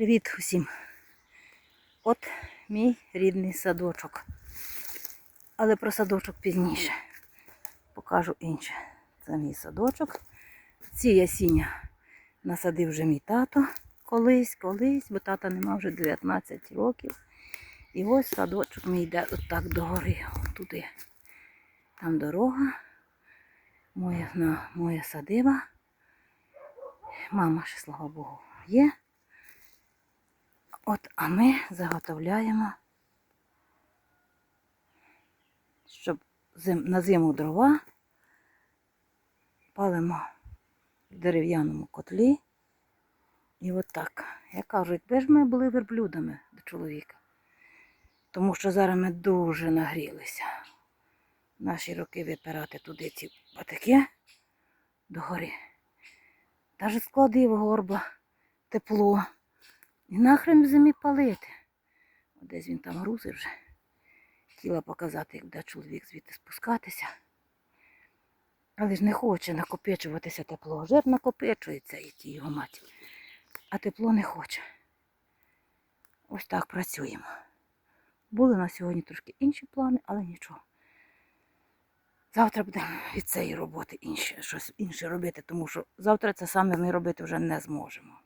Привіт усім. От мій рідний садочок. Але про садочок пізніше. Покажу інше. Це мій садочок. Ці ясіння насадив вже мій тато колись, колись, бо тата нема вже 19 років. І ось садочок мій йде отак догори, от туди. Там дорога, моя, моя садиба. Мама ще, слава Богу, є. От, а ми заготовляємо, щоб зим, на зиму дрова палимо в дерев'яному котлі. І от так. Я кажу, якби ж ми були верблюдами до чоловіка. Тому що зараз ми дуже нагрілися. Наші роки випирати туди ці патики догори. Навіть складив горба, тепло. І нахрен зимі палити. Десь він там грузив вже. Хотіла показати, як буде чоловік звідти спускатися. Але ж не хоче накопичуватися тепло. Жир накопичується, і ті його мать. А тепло не хоче. Ось так працюємо. Були на сьогодні трошки інші плани, але нічого. Завтра будемо від цієї роботи інше, щось інше робити, тому що завтра це саме ми робити вже не зможемо.